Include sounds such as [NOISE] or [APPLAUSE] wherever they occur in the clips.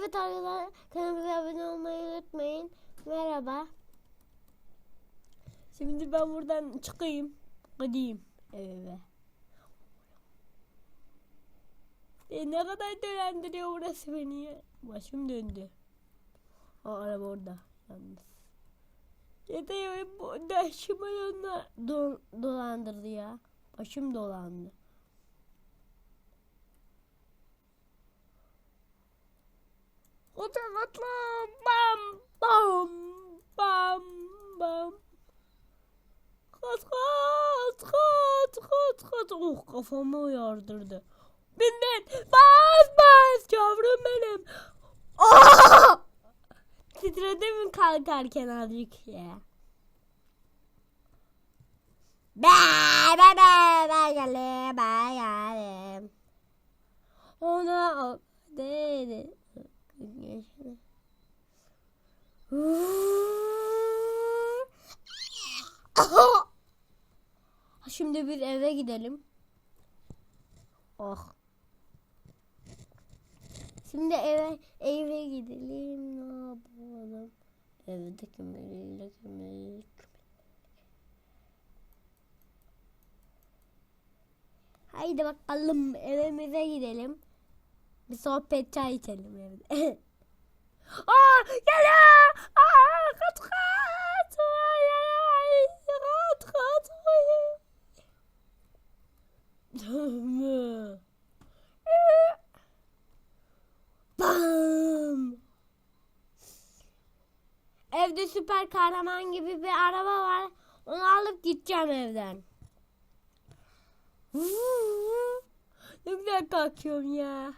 Evet arkadaşlar kanalımıza abone olmayı unutmayın. Merhaba. Şimdi ben buradan çıkayım. Gideyim eve. E ne kadar döndürüyor burası beni ya. Başım döndü. Aa, araba orada. Yalnız. Ya da ya bu do dolandırdı ya. Başım dolandı. Otur atla. Bam bam bam bam. Kaç kaç kaç kaç kaç. Oh kafamı yardırdı. Bin bin. Bas bas yavrum benim. Oh! Titredim kalkarken azıcık ya. Be be be be geldim be geldim. Ona o dedi. Şimdi bir eve gidelim. Oh. Şimdi eve eve gidelim. Ne yapalım? Evde kimliğiyle kimlik. Haydi bakalım evimize gidelim. Bir sohbet çay içelim evde. [LAUGHS] Aa geliyor! Aa kaç kaç! Kaç kaç! Bam! Evde süper kahraman gibi bir araba var. Onu alıp gideceğim evden. Ne güzel kalkıyorum ya.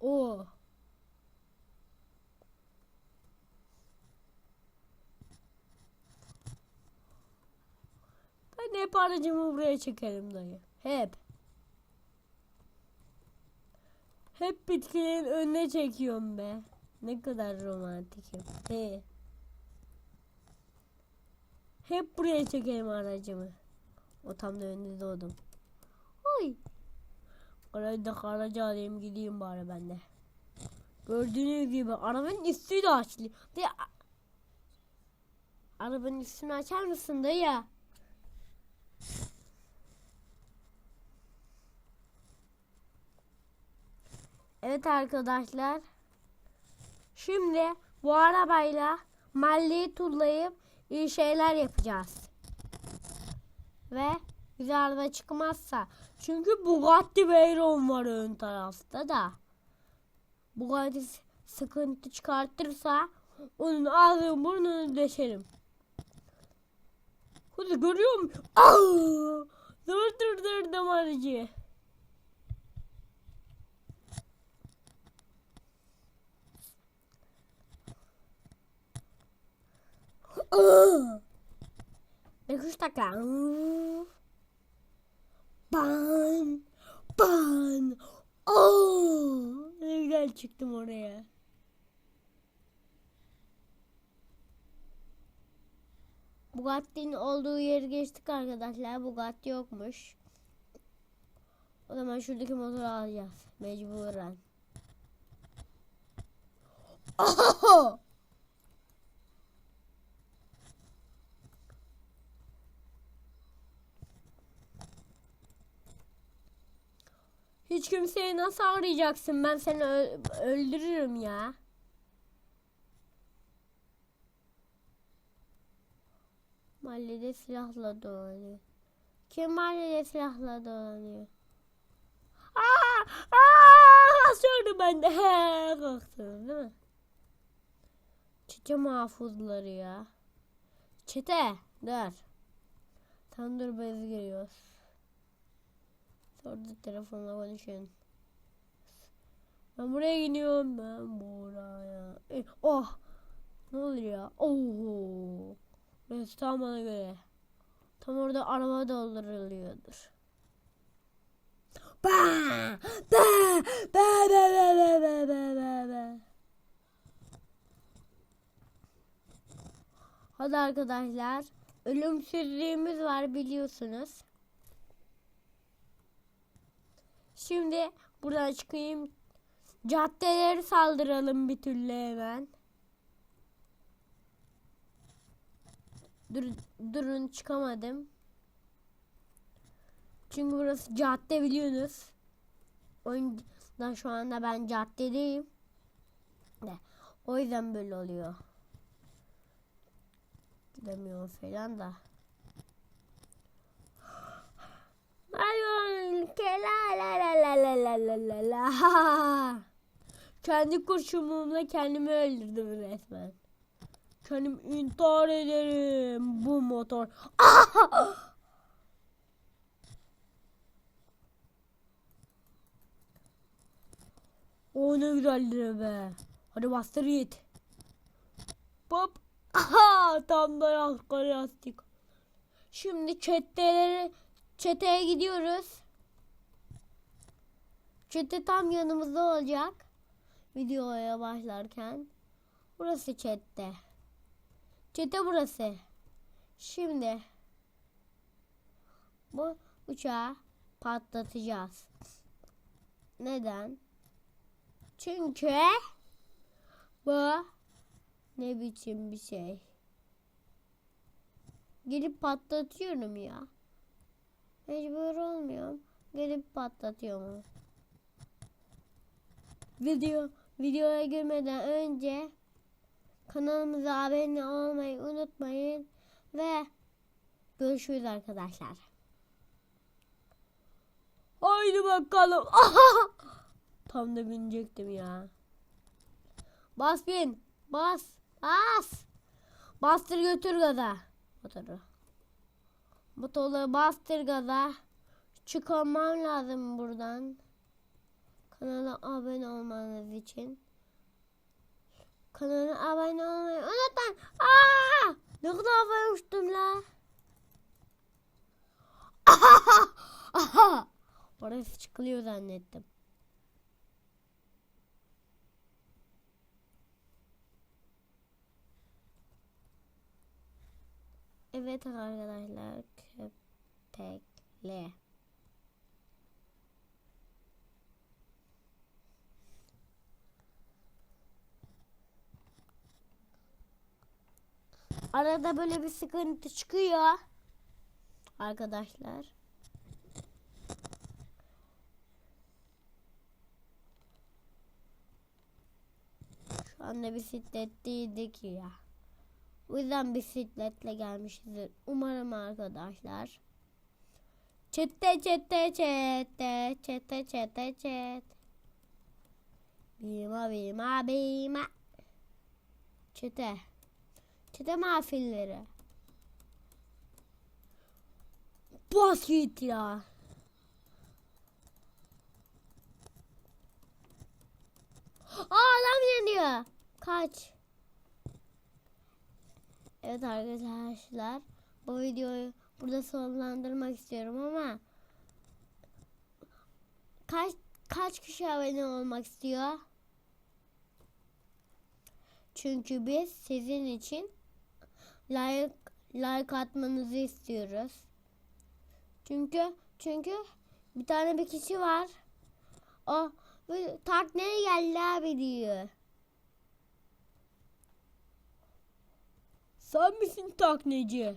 Oo. Ben hep aracımı buraya çekerim dayı. Hep. Hep bitkilerin önüne çekiyorum be. Ne kadar romantikim. He. Hep buraya çekerim aracımı. O tam da önünde doğdum. Oy. Orayı da aracı alayım gideyim bari ben de. Gördüğünüz gibi arabanın üstü de. De Arabanın üstünü açar mısın dayı? Evet arkadaşlar. Şimdi bu arabayla mahalleyi turlayıp iyi şeyler yapacağız. Ve güzel araba çıkmazsa. Çünkü Bugatti Veyron var ön tarafta da. Bugatti sıkıntı çıkartırsa onun ağzını burnunu deşerim. Hadi görüyor musun? Dur dur dur damarcı. Beş dakika. Ban. Ban. Oh, ne güzel çıktım oraya. Bugatti'nin olduğu yeri geçtik arkadaşlar. Bugatti yokmuş. O zaman şuradaki motoru alacağız. Mecburen. [LAUGHS] Oh! Hiç kimseyi nasıl arayacaksın? Ben seni öldürürüm ya. Mahallede silahla dolanıyor. Kim mahallede silahla dolanıyor? Aa! Aa! Söyle ben de. He, korktum değil mi? Çete mahfuzları ya. Çete. Dur. Tam dur biz giriyoruz. Orada telefonla konuşuyorsun. Ben buraya gidiyorum ben buraya. E, oh. Ne oluyor ya? Oh. Burası tam bana göre. Tam orada araba dolduruluyordur. Ba! Ba! Ba ba ba ba ba ba ba ba. Hadi arkadaşlar ölümsüzlüğümüz var biliyorsunuz. Şimdi buradan çıkayım. Caddeleri saldıralım bir türlü hemen. Dur, durun çıkamadım. Çünkü burası cadde biliyorsunuz. O yüzden şu anda ben caddedeyim. De, o yüzden böyle oluyor. Gidemiyorum falan da. Ayol la la la la la la la la la. [LAUGHS] Kendi kurşunumla kendimi öldürdüm resmen. Kendim intihar ederim bu motor. [LAUGHS] O ne güzeldir be. Hadi bastır git. Hop. Aha, [LAUGHS] tam da yastık. Şimdi çeteleri çeteye gidiyoruz. Çete tam yanımızda olacak. Videoya başlarken. Burası çete. Çete burası. Şimdi bu uçağı patlatacağız. Neden? Çünkü bu ne biçim bir şey. Gelip patlatıyorum ya. Mecbur olmuyorum. Gelip patlatıyorum. Video videoya girmeden önce kanalımıza abone olmayı unutmayın ve görüşürüz arkadaşlar. Haydi bakalım. [LAUGHS] Tam da binecektim ya. Bas bin. Bas. Bas. Bastır götür gaza. Motoru. Motoru bastır gaza. Çıkarmam lazım buradan. Kanala abone olmanız için. Kanala abone olmayı unutmayın. Aa! Ne kadar havaya uçtum la. [LAUGHS] Aha! Orası çıkılıyor zannettim. Evet arkadaşlar köpekle. Arada böyle bir sıkıntı çıkıyor. Arkadaşlar. Şu anda bisikletteydik ya. O yüzden bisikletle gelmişizdir. Umarım arkadaşlar. Çete çete çete çete çete çete. Bima bima bima. Çete. Çete mafilleri. Bas git ya. Aa adam yanıyor. Kaç. Evet arkadaşlar bu videoyu burada sonlandırmak istiyorum ama kaç kaç kişi abone olmak istiyor? Çünkü biz sizin için like like atmanızı istiyoruz. Çünkü çünkü bir tane bir kişi var. O takneye geldi abi diyor. Sen misin takneci?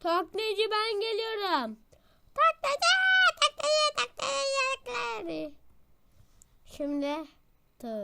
Takneci ben geliyorum. Takneci, takneci, takneci. Şimdi